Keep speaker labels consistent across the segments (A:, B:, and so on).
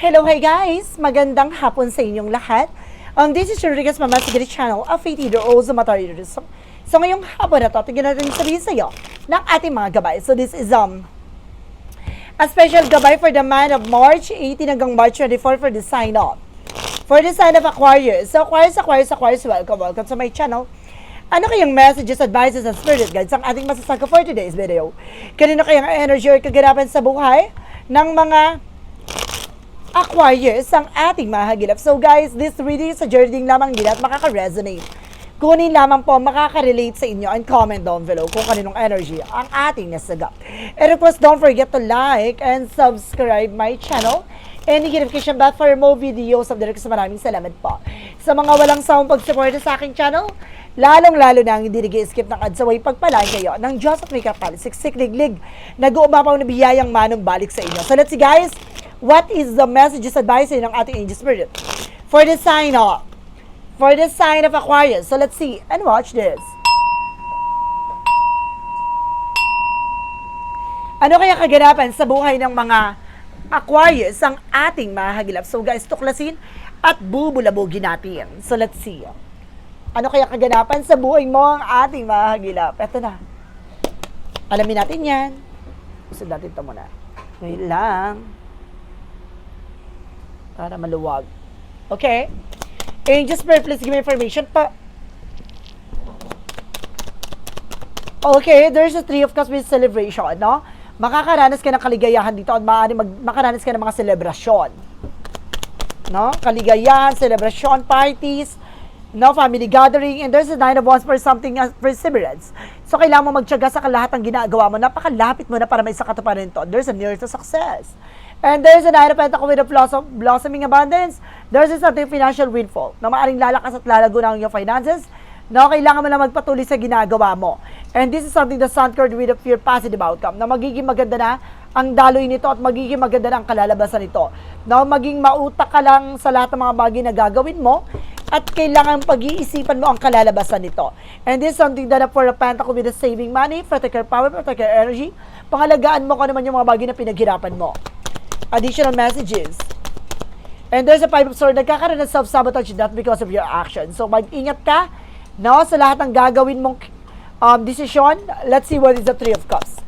A: Hello, hi guys! Magandang hapon sa inyong lahat. Um, this is Rodriguez Mama Sigrid Channel of Faith Leader Ozo Mataridism. So ngayong hapon na to, tingnan natin sabihin sa iyo ng ating mga gabay. So this is um, a special gabay for the month of March 18 hanggang March 24 for the sign off. For the sign of Aquarius. So Aquarius, Aquarius, Aquarius, welcome, welcome to my channel. Ano kayang messages, advices, and spirit guides ang ating masasaga for today's video? Kanino kayang energy or kaganapan sa buhay ng mga Aquarius ang ating mahagilap. So guys, this reading sa journey lamang din at makaka-resonate. Kunin lamang po makaka-relate sa inyo and comment down below kung kaninong energy ang ating nasagap. And of course, don't forget to like and subscribe my channel and notification bell for more videos of the Rex. Maraming salamat po. Sa mga walang sawang pag-support sa aking channel, lalong-lalo na ang hindi nag-skip ng ads away pagpalaan kayo ng Diyos at may kapal, siksik liglig, nag-uumapaw na biyayang manong balik sa inyo. So let's see guys, what is the messages advice ng ating angel spirit for the sign of for the sign of Aquarius. So let's see and watch this. Ano kaya kaganapan sa buhay ng mga Aquarius ang ating mahagilap? So guys, tuklasin at bubulabugin natin. So let's see. Ano kaya kaganapan sa buhay mo ang ating mahagilap? Eto na. Alamin natin yan. Gusto natin ito muna. Wait lang. Para maluwag. Okay? Angels, Spirit, please give me information pa. Okay, there's a Three of Cups with celebration, no? Makakaranas ka ng kaligayahan dito at maaari mag makaranas ka ng mga selebrasyon. No? Kaligayahan, celebration, parties, no? Family gathering, and there's a nine of wands for something as perseverance. So, kailangan mo magtyaga sa lahat ng ginagawa mo. Napakalapit mo na para may sakatuparan nito. There's a near to success. And there's a nine of pentacles with a blossom, blossoming abundance. There's a something financial windfall na maaring lalakas at lalago na ang iyong finances No, kailangan mo na magpatuloy sa ginagawa mo. And this is something the sun card with a fear positive outcome na magiging maganda na ang daloy nito at magiging maganda na ang kalalabasan nito. No, maging mautak ka lang sa lahat ng mga bagay na gagawin mo at kailangan pag-iisipan mo ang kalalabasan nito. And this is something that for a pentacle with a saving money, protect your power, protect your energy. Pangalagaan mo kung ano man yung mga bagay na pinaghirapan mo. Additional messages. And there's a five of swords, nagkakaroon ng self-sabotage not because of your action. So mag-ingat ka No, sa lahat ng gagawin mong um, desisyon, let's see what is the Three of Cups.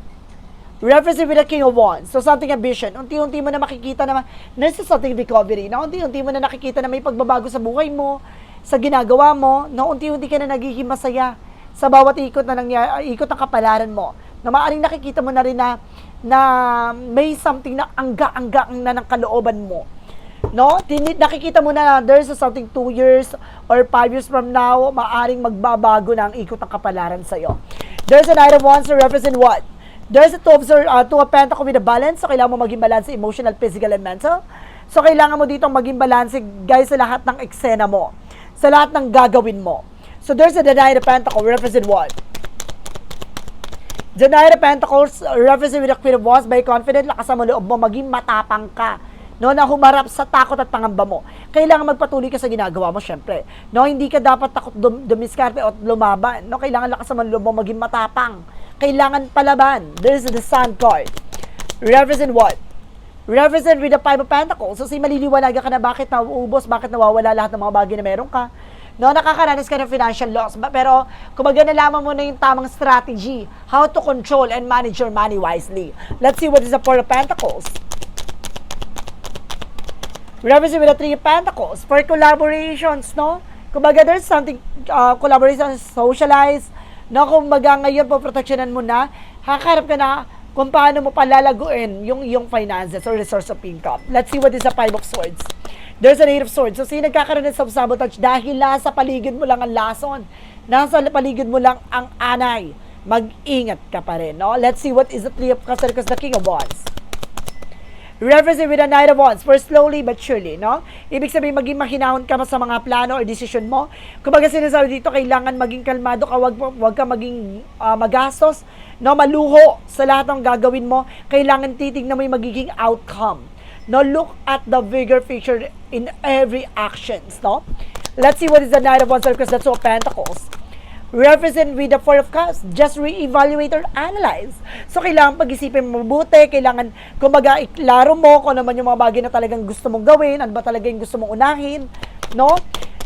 A: Referencing with the King of Wands. So, something ambition. Unti-unti mo na makikita na, there's something recovery. Na unti-unti mo na nakikita na may pagbabago sa buhay mo, sa ginagawa mo, na unti-unti ka na nagiging masaya sa bawat ikot na nangyari, ikot ng kapalaran mo. Na maaaring nakikita mo na rin na, na may something na angga-angga na ng kalooban mo no? Nakikita mo na there's something 2 years or 5 years from now, maaring magbabago na ang ikot ng kapalaran sa'yo. There's an item wands to represent what? There's a two of, uh, two of pentacle with a balance, so kailangan mo maging balance emotional, physical, and mental. So kailangan mo dito maging balance, guys, sa lahat ng eksena mo. Sa lahat ng gagawin mo. So there's a Nine of Pentacles, represent what? Of Pentacles represent with the Queen of Wands, by confident, lakas mo loob mo, maging matapang ka no, na humarap sa takot at pangamba mo. Kailangan magpatuloy ka sa ginagawa mo, syempre. No, hindi ka dapat takot dum- dumiskarte o lumaban. No, kailangan lakas ang loob mo maging matapang. Kailangan palaban. There's the sun card. Represent what? Represent with the Five of Pentacles. So, si maliliwanaga ka na bakit nauubos, bakit nawawala lahat ng mga bagay na meron ka. No, nakakaranas ka ng financial loss. Pero, kumaga nalaman mo na yung tamang strategy, how to control and manage your money wisely. Let's see what is the Four of Pentacles. Represent with the Three of Pentacles for collaborations, no? Kumbaga, there's something, uh, collaboration, socialize, no? Kumbaga, ngayon po, proteksyonan mo na, hakarap ka na kung paano mo palalaguin yung yung finances or resource of income. Let's see what is the Five of Swords. There's an Eight of Swords. So, sino nagkakaroon ng self-sabotage dahil nasa paligid mo lang ang lason, nasa paligid mo lang ang anay, mag-ingat ka pa rin, no? Let's see what is the Three of Cups because the King of Wands. Referencing with the Knight of Wands for slowly but surely, no? Ibig sabihin, maging mahinahon ka sa mga plano or decision mo. Kumbaga sinasabi dito, kailangan maging kalmado ka, wag, wag ka maging uh, magastos, no? Maluho sa lahat ng gagawin mo. Kailangan titignan mo yung magiging outcome. No, look at the bigger picture in every actions, no? Let's see what is the Knight of Wands because that's all Pentacles. represent with the Four of Cups. Just re-evaluate or analyze. So, kailangan pag-isipin mo mabuti, kailangan, kumbaga, iklaro mo kung ano man yung mga bagay na talagang gusto mong gawin, ano ba talaga yung gusto mong unahin, no?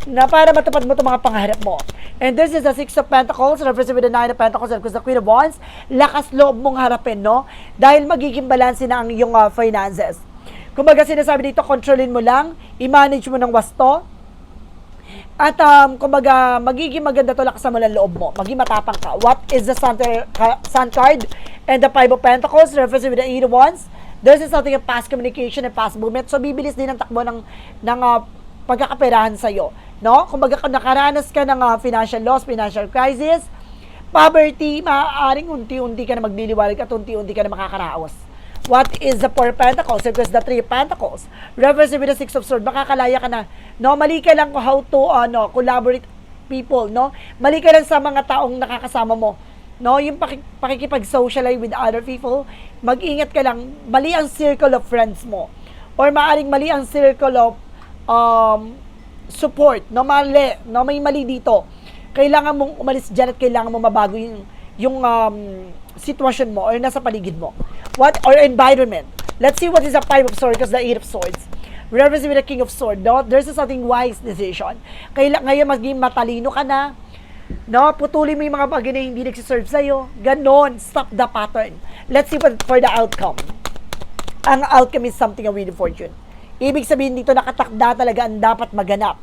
A: Na para matupad mo itong mga pangarap mo. And this is the Six of Pentacles, represent with the Nine of Pentacles, and the Queen of Wands. Lakas loob mong harapin, no? Dahil magiging balanse na ang iyong uh, finances. Kumbaga, sinasabi dito, kontrolin mo lang, i-manage mo ng wasto, at um, kumbaga, magiging maganda to lakas mo ng loob mo. Maging matapang ka. What is the sun, sun card and the Five of Pentacles referencing with the Eight of Wands? There's something of past communication and past movement. So, bibilis din ang takbo ng, ng uh, pagkakaperahan sa'yo. No? Kumbaga, kung nakaranas ka ng uh, financial loss, financial crisis, poverty, maaaring unti-unti ka na magliliwalag at unti-unti ka na makakaraos. What is the Four Pentacles? Because the Three Pentacles. Reversing with the Six of Swords. Makakalaya ka na. No, mali ka lang how to ano, collaborate people, no? Mali ka lang sa mga taong nakakasama mo. No, yung pakik- pakikipag-socialize with other people, mag-ingat ka lang. Mali ang circle of friends mo. Or maaring mali ang circle of um, support. No, mali. No, may mali dito. Kailangan mong umalis dyan at kailangan mo mabago yung, yung um, sitwasyon mo or nasa paligid mo. What or environment. Let's see what is the five of swords because the eight of swords. Referencing with the king of swords, no? There's a something wise decision. Kailan ngayon maging matalino ka na. No? Putulin mo yung mga bagay na hindi nagsiserve sa'yo. Ganon. Stop the pattern. Let's see what, for the outcome. Ang outcome is something of winning fortune. Ibig sabihin dito, nakatakda talaga ang dapat maganap.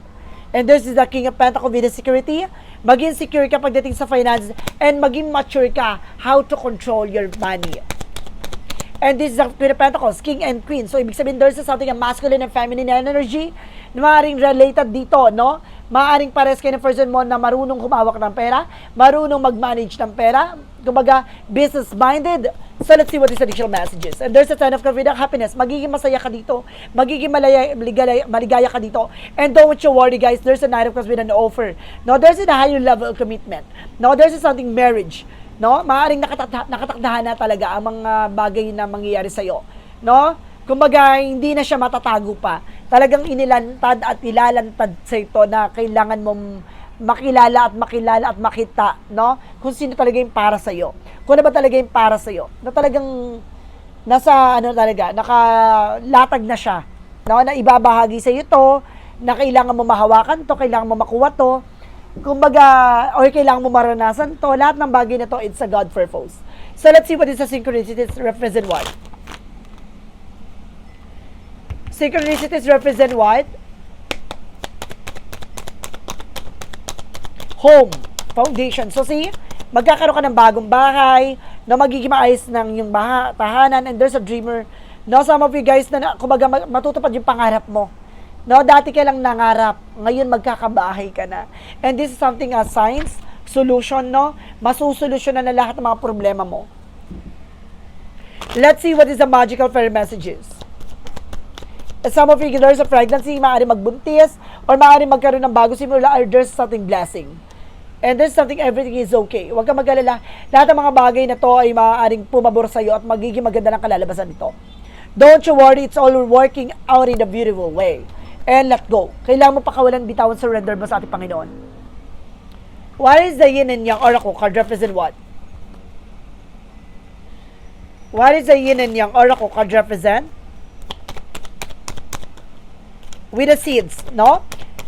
A: And this is the King of Pentacles with the security. Maging secure ka pagdating sa finances and maging mature ka how to control your money. And this is the Queen of Pentacles, King and Queen. So, ibig sabihin, there's something a masculine and feminine energy na maaaring related dito, no? Maaaring pares kayo ng person mo na marunong humawak ng pera, marunong mag-manage ng pera, kumbaga, business-minded. So, let's see what is additional messages. And there's a ton of confidence, happiness. Magiging masaya ka dito. Magiging malaya, maligaya, maligaya ka dito. And don't you worry, guys. There's a night of with an offer. No, there's a higher level of commitment. No, there's a something marriage no? Maaring nakatakda, nakatakdahan na talaga ang mga bagay na mangyayari sa iyo, no? Kumbaga, hindi na siya matatago pa. Talagang inilantad at ilalantad sa ito na kailangan mong makilala at makilala at makita, no? Kung sino talaga yung para sa iyo. Kung ano ba talaga yung para sa iyo. Na talagang nasa ano talaga, nakalatag na siya, no? Na ibabahagi sa iyo to, na kailangan mo mahawakan to, kailangan mo makuha to, kumbaga, or kailangan mo maranasan to, lahat ng bagay na to, it's a God purpose. So, let's see what is the synchronicities represent what? Synchronicities represent what? Home, foundation. So, see, magkakaroon ka ng bagong bahay, na magiging maayos ng yung baha, tahanan, and there's a dreamer. No, some of you guys na, na kumbaga, matutupad yung pangarap mo. No, dati ka lang nangarap, ngayon magkakabahay ka na. And this is something as science, solution, no? Masusolusyonan na lahat ng mga problema mo. Let's see what is the magical fairy messages. Some of you, there's a pregnancy, maaari magbuntis, or maaari magkaroon ng bago simula, or there's something blessing. And there's something, everything is okay. Huwag kang mag-alala. Lahat ng mga bagay na to ay maaaring pumabor sa'yo at magiging maganda ng kalalabasan nito. Don't you worry, it's all working out in a beautiful way and let go. Kailangan mo pakawalan bitawan surrender mo sa ating Panginoon. What is the yin and yang oracle card represent what? What is the yin and yang oracle card represent? With the seeds, no?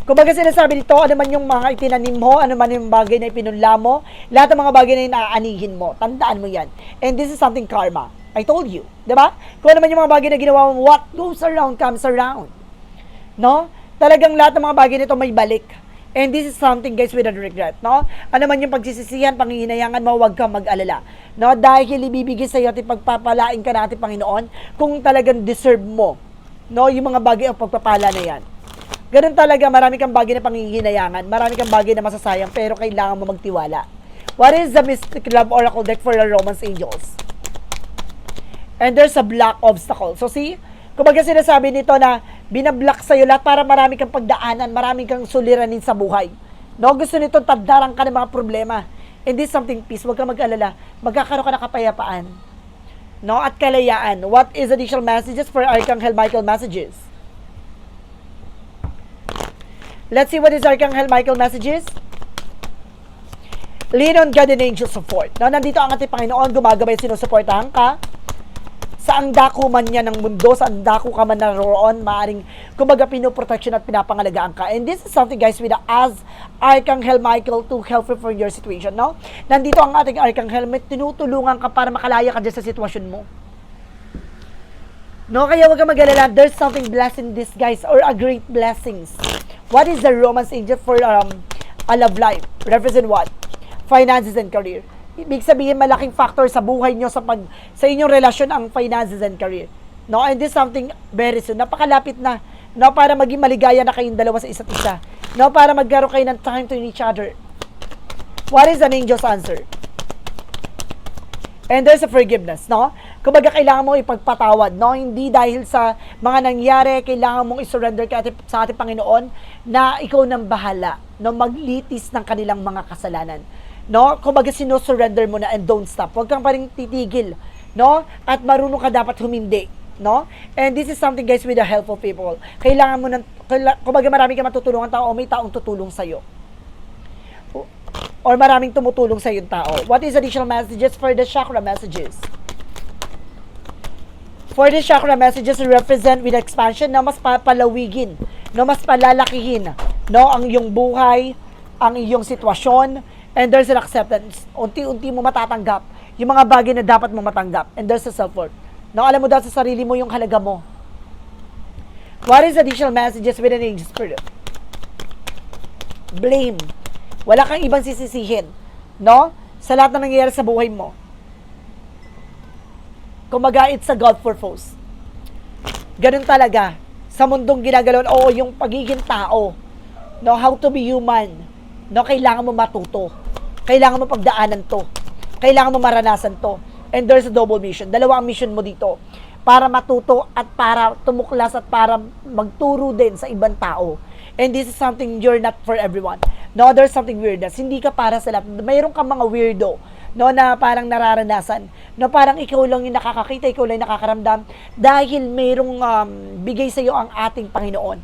A: Kumbaga sinasabi dito, ano man yung mga itinanim mo, ano man yung bagay na ipinunla mo, lahat ng mga bagay na inaanihin mo, tandaan mo yan. And this is something karma. I told you, di ba? Kung ano man yung mga bagay na ginawa mo, what goes around comes around. No? Talagang lahat ng mga bagay nito may balik. And this is something guys without regret, no? Ano man yung pagsisisihan, panghihinayangan mo, huwag kang mag-alala. No? Dahil ibibigay sa iyo at ipagpapalain ka natin Panginoon kung talagang deserve mo. No? Yung mga bagay ang pagpapala na yan. Ganun talaga, marami kang bagay na panghihinayangan, marami kang bagay na masasayang, pero kailangan mo magtiwala. What is the Mystic Love Oracle deck for the Romance Angels? And there's a black obstacle. So see, kumbaga sinasabi nito na binablock sa'yo lahat para marami kang pagdaanan, marami kang suliranin sa buhay. No, gusto nito taddaran ka ng mga problema. And this something peace, huwag kang mag-alala. Magkakaroon ka ng kapayapaan. No, at kalayaan. What is additional messages for Archangel Michael messages? Let's see what is Archangel Michael messages. Lean on God and angel support. No, nandito ang ating Panginoon, gumagabay, sinusuportahan ka. Saan dako man niya ng mundo, saan dako ka man naroon, maaring kumbaga pinoprotection at pinapangalagaan ka. And this is something guys with the as Archangel Michael to help you for your situation, no? Nandito ang ating Archangel, may tinutulungan ka para makalaya ka dyan sa sitwasyon mo. No, kaya wag kang mag-alala. There's something blessed in this, guys, or a great blessings. What is the romance angel for um, a love life? Represent what? Finances and career. Ibig sabihin, malaking factor sa buhay nyo sa pag sa inyong relasyon ang finances and career. No, and this is something very soon. Napakalapit na. No, para maging maligaya na kayong dalawa sa isa't isa. No, para magkaroon kayo ng time to each other. What is an angel's answer? And there's a forgiveness, no? Kumbaga, kailangan mo ipagpatawad, no? Hindi dahil sa mga nangyari, kailangan mong isurrender ka sa ating Panginoon na ikaw nang bahala, no? Maglitis ng kanilang mga kasalanan. No? Kumbaga, sinusurrender mo na and don't stop. Huwag kang pa rin titigil, no? At marunong ka dapat humindi, no? And this is something, guys, with the help of people. Kailangan mo ng, kumbaga, marami ka matutulungan tao o may taong tutulong sa'yo or maraming tumutulong sa yung tao. What is additional messages for the chakra messages? For the chakra messages represent with expansion na mas papalawigin, no mas palalakihin, no ang iyong buhay, ang iyong sitwasyon, and there's an acceptance. Unti-unti mo matatanggap yung mga bagay na dapat mo matanggap, and there's a self-worth. No, alam mo daw sa sarili mo yung halaga mo. What is additional messages with an angel spirit? Blame. Wala kang ibang sisisihin. No? Sa lahat na nangyayari sa buhay mo. Kumaga, it's a God purpose. Ganun talaga. Sa mundong ginagalaw, oo, yung pagiging tao. No, how to be human. No, kailangan mo matuto. Kailangan mo pagdaanan to. Kailangan mo maranasan to. And there's a double mission. Dalawa ang mission mo dito. Para matuto at para tumuklas at para magturo din sa ibang tao. And this is something you're not for everyone. No, there's something weirdness. Hindi ka para sa lahat. Mayroon kang mga weirdo no na parang nararanasan. No parang ikaw lang yung nakakakita ikaw lang yung nakakaramdam dahil mayroong um, bigay sa iyo ang ating Panginoon.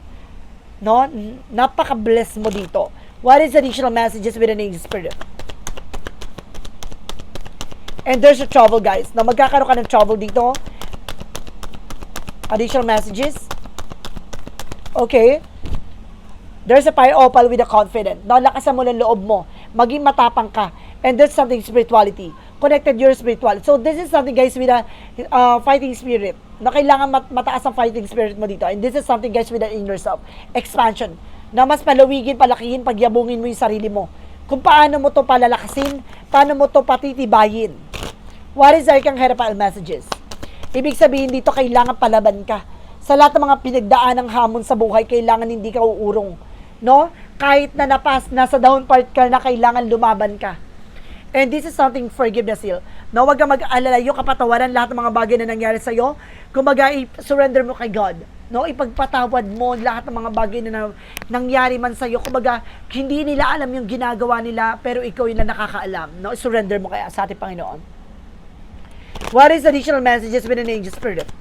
A: No napaka-bless mo dito. What is additional messages with an angel spirit? And there's a trouble guys. No magkakaroon ka ng trouble dito. Additional messages? Okay There's a fire opal with a confident. No, lakasan mo ng loob mo. Maging matapang ka. And there's something spirituality. Connected your spirituality. So this is something guys with a uh, fighting spirit. Na kailangan mat- mataas ang fighting spirit mo dito. And this is something guys with an inner self. Expansion. Na mas palawigin, palakihin, pagyabungin mo yung sarili mo. Kung paano mo to palalakasin, paano mo to patitibayin. What is Arcang Herapal messages? Ibig sabihin dito, kailangan palaban ka. Sa lahat ng mga pinagdaan ng hamon sa buhay, kailangan hindi ka uurong. No? Kahit na napas, nasa down part ka na kailangan lumaban ka. And this is something forgiveness heal. No, wag kang mag-alala yung kapatawaran lahat ng mga bagay na nangyari sa iyo. Kumbaga, i-surrender mo kay God. No, ipagpatawad mo lahat ng mga bagay na, na nangyari man sa iyo. Kumbaga, hindi nila alam yung ginagawa nila, pero ikaw yung na nakakaalam. No, surrender mo kaya sa ating Panginoon. What is additional messages with an angel spirit?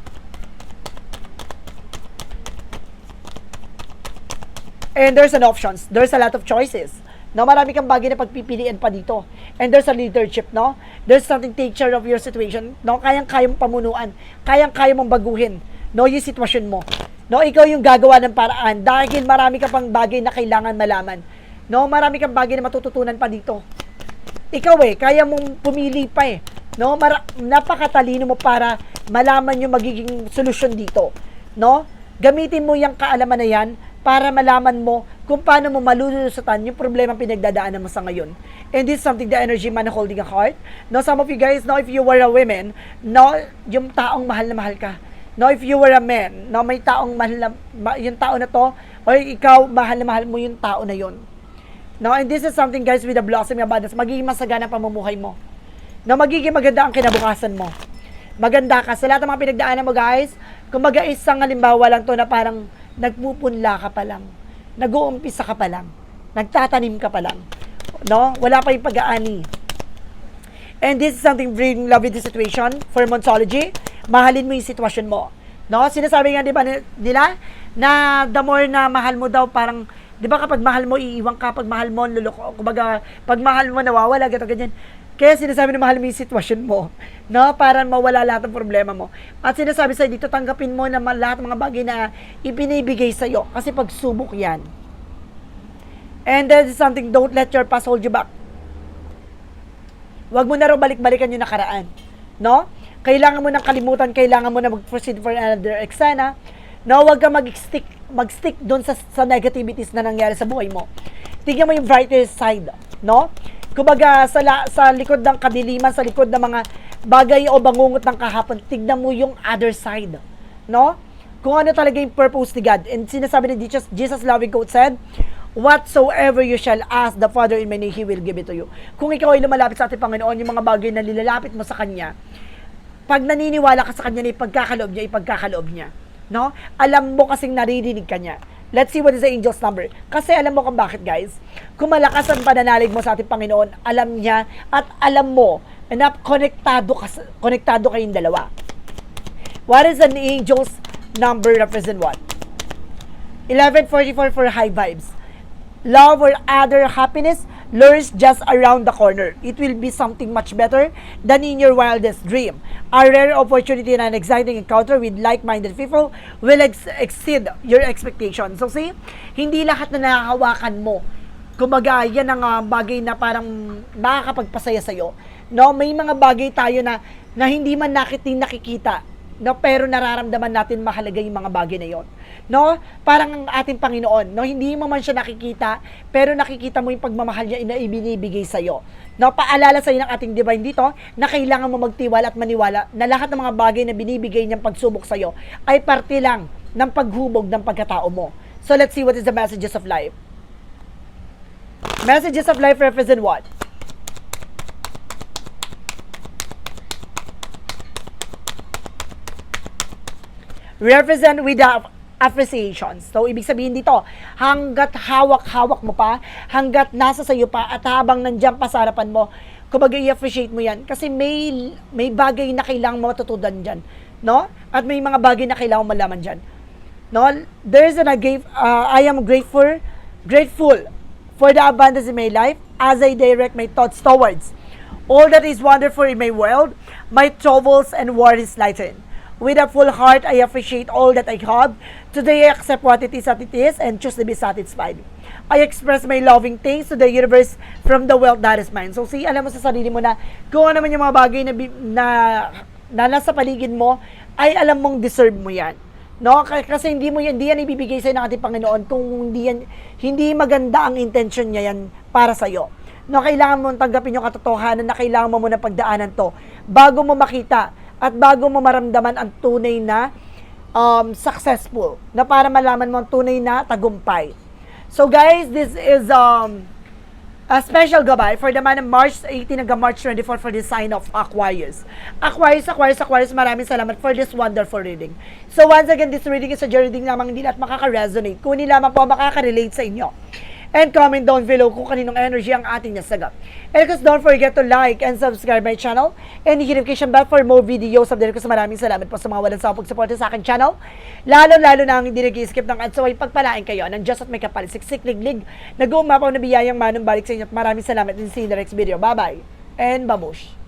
A: And there's an options. There's a lot of choices. No, marami kang bagay na pagpipilian pa dito. And there's a leadership, no? There's something take care of your situation. No, kayang-kaya mong pamunuan. Kayang-kaya mong baguhin. No, yung sitwasyon mo. No, ikaw yung gagawa ng paraan dahil marami ka pang bagay na kailangan malaman. No, marami kang bagay na matututunan pa dito. Ikaw eh, kaya mong pumili pa eh. No, Mara- napakatalino mo para malaman yung magiging solusyon dito. No? Gamitin mo yung kaalaman na yan para malaman mo kung paano mo malulusutan yung problema pinagdadaanan mo sa ngayon. And this is something the energy man holding a heart. No, some of you guys know if you were a woman, no, yung taong mahal na mahal ka. No, if you were a man, no, may taong mahal na, ma- yung tao na to, or ikaw, mahal na mahal mo yung tao na yon. No, and this is something guys with the blossoming abundance, magiging masagana ang pamumuhay mo. No, magiging maganda ang kinabukasan mo. Maganda ka. Sa lahat ng mga pinagdaanan mo guys, kumbaga isang halimbawa lang to na parang nagpupunla ka pa lang. Nag-uumpisa ka pa lang. Nagtatanim ka pa lang. No? Wala pa yung pag-aani. And this is something bring love with the situation for Monsology. Mahalin mo yung sitwasyon mo. No? Sinasabi nga 'di ba ni- nila na the more na mahal mo daw parang Di ba kapag mahal mo, iiwan ka. Pag mahal mo, luloko. Kumbaga, pag mahal mo, nawawala, gato, ganyan. Kaya sinasabi na mahal mo yung sitwasyon mo, no? Para mawala lahat ng problema mo. At sinasabi sa'yo dito, tanggapin mo na lahat ng mga bagay na ibinibigay sa'yo. Kasi pagsubok yan. And that is something, don't let your past hold you back. Huwag mo na raw balik-balikan yung nakaraan. No? Kailangan mo nang kalimutan, kailangan mo na mag-proceed for another eksena. No, huwag ka mag-stick, mag-stick doon sa, sa negativities na nangyari sa buhay mo. Tingnan mo yung brighter side, no? Kumbaga, sa, la, sa likod ng kadiliman, sa likod ng mga bagay o bangungot ng kahapon, tignan mo yung other side, no? Kung ano talaga yung purpose ni God. And sinasabi ni Jesus, Jesus loving quote said, Whatsoever you shall ask the Father in my name, He will give it to you. Kung ikaw ay lumalapit sa ating Panginoon, yung mga bagay na nilalapit mo sa Kanya, pag naniniwala ka sa Kanya na ipagkakaloob niya, ipagkakaloob niya. No? Alam mo kasing naririnig ka niya. Let's see what is the angel's number. Kasi alam mo kung bakit, guys. Kung malakas ang pananalig mo sa ating Panginoon, alam niya at alam mo na konektado, ka, konektado kayong dalawa. What is an angel's number represent what? 1144 for high vibes. Love or other happiness lures just around the corner. It will be something much better than in your wildest dream. A rare opportunity and an exciting encounter with like-minded people will ex- exceed your expectations. So see, hindi lahat na nakahawakan mo. Kumbaga, yan ang ah, bagay na parang makakapagpasaya sa'yo. No, may mga bagay tayo na, na hindi man nakitin nakikita no pero nararamdaman natin mahalaga yung mga bagay na yon no parang ang ating Panginoon no hindi mo man siya nakikita pero nakikita mo yung pagmamahal niya na ibinibigay sa iyo no paalala sa ng ating divine dito na kailangan mo magtiwala at maniwala na lahat ng mga bagay na binibigay niyang pagsubok sa iyo ay parte lang ng paghubog ng pagkatao mo. So let's see what is the messages of life. Messages of life represent what represent with the appreciations. So, ibig sabihin dito, hanggat hawak-hawak mo pa, hanggat nasa sayo pa, at habang nandiyan pa sa harapan mo, kumbaga i-appreciate mo yan. Kasi may, may bagay na kailangan mo matutunan dyan. No? At may mga bagay na kailangan malaman dyan. No? There's an, I, gave, uh, I am grateful, grateful for the abundance in my life as I direct my thoughts towards all that is wonderful in my world, my troubles and worries lighten. With a full heart, I appreciate all that I have. Today, I accept what it is as it is and choose to be satisfied. I express my loving thanks to the universe from the wealth that is mine. So, see, alam mo sa sarili mo na kung ano man yung mga bagay na, na, na nasa paligid mo, ay alam mong deserve mo yan. No? Kasi hindi mo yan, hindi yan ibibigay sa'yo ng ating Panginoon kung hindi yan, hindi maganda ang intention niya yan para sa'yo. No, kailangan mo tanggapin yung katotohanan na kailangan mo muna pagdaanan to bago mo makita at bago mo maramdaman ang tunay na um, successful na para malaman mo ang tunay na tagumpay. So guys, this is um, a special gabay for the month of March 18 hanggang March 24 for the sign of Aquarius. Aquarius, Aquarius, Aquarius, maraming salamat for this wonderful reading. So once again, this reading is a reading lamang hindi lahat makaka-resonate. Kung hindi lamang po makaka-relate sa inyo. And comment down below kung kaninong energy ang ating nasagap. And of course, don't forget to like and subscribe my channel and hit notification bell for more videos of Derek. Maraming salamat po sa mga walang sawang pagsuporta sa aking channel. Lalo-lalo na ang hindi nag-skip ng ads. So ay pagpalain kayo ng Diyos at may kapal. Siksik, liglig. Nag-uumapaw na biyayang manong balik sa inyo. Maraming salamat din sa next video. Bye-bye. And babush.